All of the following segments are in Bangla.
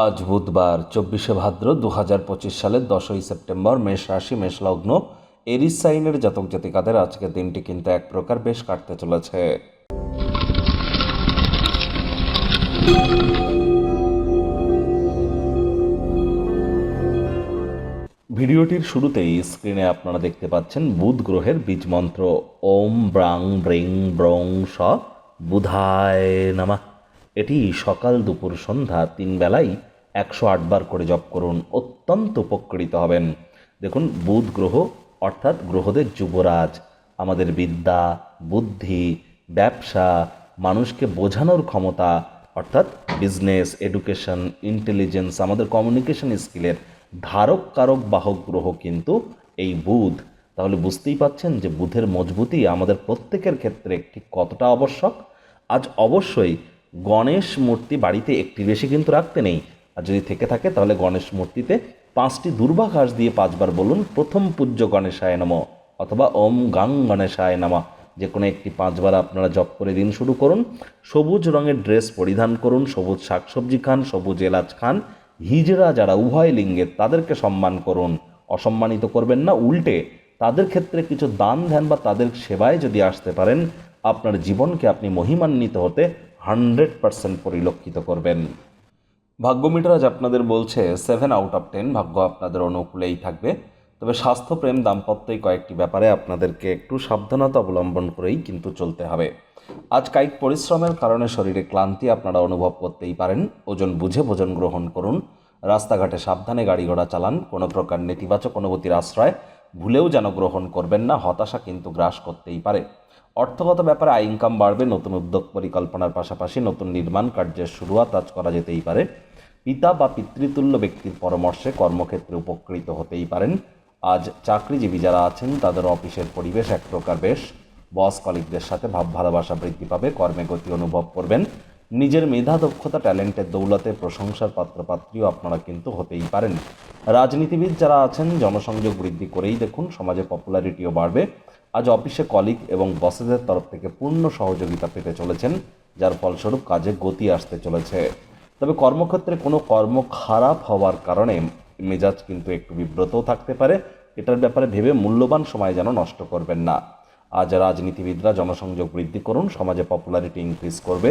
আজ বুধবার, চব্বিশে ভাদ্র দু হাজার পঁচিশ সালের দশই সেপ্টেম্বর, মেষ রাশি, মেষ লগ্ন। এরিস সাইনের জাতক জাতিকাদের আজকের দিনটি কিন্তু এক প্রকার বেশ কাটতে চলেছে। ভিডিওটির শুরুতেই স্ক্রিনে আপনারা দেখতে পাচ্ছেন বুধ গ্রহের বীজ মন্ত্র। ওম ব্রাং ব্রিং ব্রং স বুধায় নামা। এটি সকাল দুপুর সন্ধ্যা তিন বেলাই একশো আটবার করে জপ করুন, অত্যন্ত উপকৃত হবেন। দেখুন, বুধ গ্রহ, অর্থাৎ গ্রহদের যুবরাজ, আমাদের বিদ্যা, বুদ্ধি, ব্যবসা, মানুষকে বোঝানোর ক্ষমতা, অর্থাৎ বিজনেস এডুকেশন ইন্টেলিজেন্স আমাদের কমিউনিকেশন স্কিলের ধারক কারক বাহক গ্রহ কিন্তু এই বুধ। তাহলে বুঝতেই পাচ্ছেন যে বুধের মজবুতি আমাদের প্রত্যেকের ক্ষেত্রে ঠিক কতটা আবশ্যক? আজ অবশ্যই গণেশ মূর্তি বাড়িতে একটি বেশি কিন্তু রাখতে নেই। আর যদি থেকে থাকে, তাহলে গণেশ মূর্তিতে পাঁচটি দুর্বা ঘাস দিয়ে পাঁচবার বলুন, প্রথম পূজ্য গণেশায় নম অথবা ওম গাং গণেশায় নামা। যে কোনো একটি পাঁচবার আপনারা জপ করে দিন শুরু করুন। সবুজ রঙের ড্রেস পরিধান করুন, সবুজ শাকসবজি খান, সবুজ এলাচ খান। হিজড়া যারা উভয় লিঙ্গের, তাদেরকে সম্মান করুন। অসম্মানিত করবেন না, উল্টে তাদের ক্ষেত্রে কিছু দান ধ্যান বা তাদের সেবায় যদি আসতে পারেন, আপনার জীবনকে আপনি মহিমান্বিত হতে হান্ড্রেড পারসেন্ট পরিলক্ষিত করবেন। ভাগ্য মিটার আজ আপনাদের বলছে সেভেন আউট অফ টেন ভাগ্য আপনাদের অনুকূলেই থাকবে। তবে স্বাস্থ্যপ্রেম দাম্পত্যই কয়েকটি ব্যাপারে আপনাদেরকে একটু সাবধানতা অবলম্বন করেই কিন্তু চলতে হবে। আজ কায়িক পরিশ্রমের কারণে শরীরে ক্লান্তি আপনারা অনুভব করতেই পারেন। ওজন বুঝে ভোজন গ্রহণ করুন। রাস্তাঘাটে সাবধানে গাড়ি ঘোড়া চালান। কোনো প্রকার নেতিবাচক অনুভূতির আশ্রয়। ভুলেও যেন গ্রহণ করবেন না, হতাশা কিন্তু গ্রাস করতেই পারে। অর্থগত ব্যাপারে আয়, ইনকাম বাড়বে, নতুন উদ্যোগ পরিকল্পনার পাশাপাশি নতুন নির্মাণ কার্যের শুরুয়াত আজ করা যেতেই পারে। পিতা বা পিতৃতুল্য ব্যক্তির পরামর্শে কর্মক্ষেত্রে উপকৃত হতেই পারেন। আজ চাকরিজীবী যারা আছেন, তাদের অফিসের পরিবেশ এক প্রকার বেশ। বস কলিগদের সাথে ভাব ভালোবাসা বৃদ্ধি পাবে, কর্মে গতি অনুভব করবেন। নিজের মেধা, দক্ষতা, ট্যালেন্টের দৌলতে প্রশংসার পাত্রপাত্রীও আপনারা কিন্তু হতেই পারেন। রাজনীতিবিদ যারা আছেন, জনসংযোগ বৃদ্ধি করেই দেখুন, সমাজে পপুলারিটিও বাড়বে। আজ অফিসে কলিগ এবং বসেদের তরফ থেকে পূর্ণ সহযোগিতা পেতে চলেছেন, যার ফলস্বরূপ কাজে গতি আসতে চলেছে। তবে কর্মক্ষেত্রে কোনো কর্ম খারাপ হওয়ার কারণে মেজাজ কিন্তু একটু বিব্রতও থাকতে পারে। এটার ব্যাপারে ভেবে মূল্যবান সময় যেন নষ্ট করবেন না। আজ রাজনীতিবিদরা জনসংযোগ বৃদ্ধি করুন, সমাজে পপুলারিটি ইনক্রিজ করবে।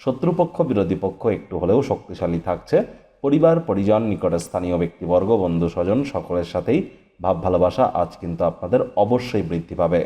শত্রুপক্ষ, বিরোধী পক্ষ একটু হলেও শক্তিশালী থাকছে। পরিবার, পরিজন, নিকটে স্থানীয় ব্যক্তিবর্গ বন্ধু স্বজন সকলের সাথেই ভাব ভালোবাসা আজ কিন্তু আপনাদের অবশ্যই বৃদ্ধি পাবে।